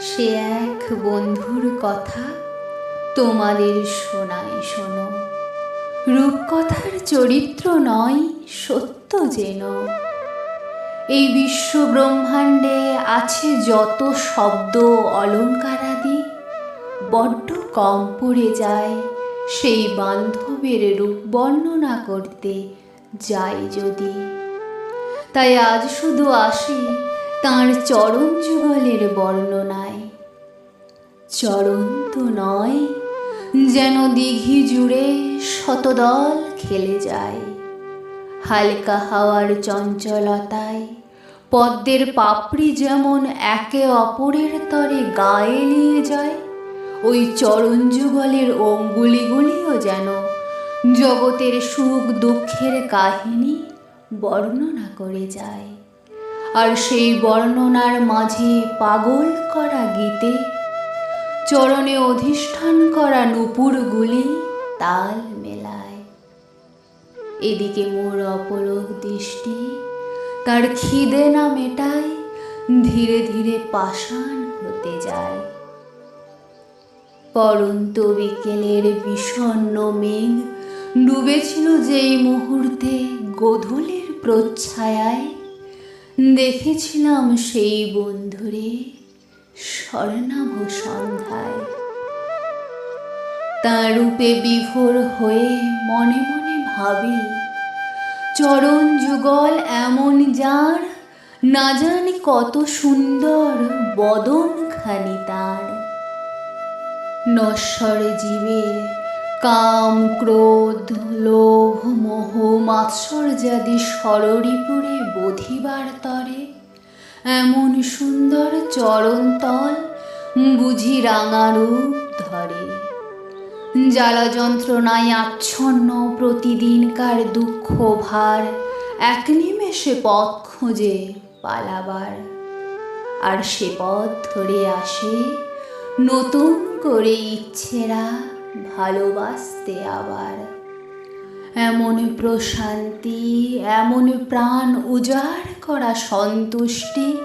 সে এক বন্ধুর কথা তোমাদের শোনায় শোনো। রূপকথার চরিত্র নয়, সত্য যেন। এই বিশ্ব ব্রহ্মাণ্ডে আছে যত শব্দ অলঙ্কারাদি, বড্ড কম পড়ে যায় সেই বান্ধবের রূপ বর্ণনা করতে যাই যদি। তাই আজ শুধু আসি তাঁর চরণ যুগলের বর্ণনায়। চরণ তো নয়, যেন দিঘি জুড়ে শতদল খেলে যায়। হালকা হাওয়ার চঞ্চলতায়, পদ্মের পাপড়ি যেমন একে অপরের তরে গায়ে নিয়ে যায়, ওই চরণ যুগলের অঙ্গুলিগুলিও যেন জগতের সুখ দুঃখের কাহিনী বর্ণনা করে যায়। আর সেই বর্ণনার মাঝে পাগল করা গীতে চরণে অধিষ্ঠান করা নুপুরগুলি তাল মেলায়। এদিকে মোর অপলক দৃষ্টি তার খিদে না মেটায়, ধীরে ধীরে পাষাণ হতে যায়। পরন্ত বিকেলের বিষণ্ণ মেঘ ডুবেছিল যেই মুহূর্তে গোধূলির প্রচ্ছায়ায়। দেখেছিলাম সেই বন্ধুরে স্বর্ণাভ সন্ধ্যায়। তার রূপে বিভোর হয়ে মনে মনে ভাবি, চরণ যুগল এমন যার, না জানি কত সুন্দর বদন খানি তার। নশ্বর জীবের কাম, ক্রোধ, লোভ, মোহ, মাৎসর্যাদি সররিপুরে বোধিবার তরে এমন সুন্দর চরণতল বুঝি রাঙারূপ ধরে। জ্বালা যন্ত্রণায় আচ্ছন্ন প্রতিদিনকার দুঃখ ভার এক নিমেষে পথ খোঁজে পালাবার। আর সে পথ ধরে আসে নতুন করে ইচ্ছেরা ভালোবাসতে আবার। এমন প্রশান্তি এমন প্রাণ উজাড় করা সন্তুষ্টি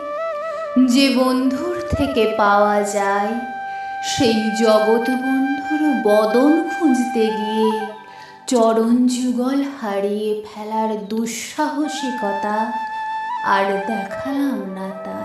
যে বন্ধুর থেকে পাওয়া যায়। সেই জগৎ বন্ধুর বদন খুঁজতে গিয়ে চরণ যুগল হারিয়ে ফেলার দুঃসাহসিকতা আর দেখালাম না তাই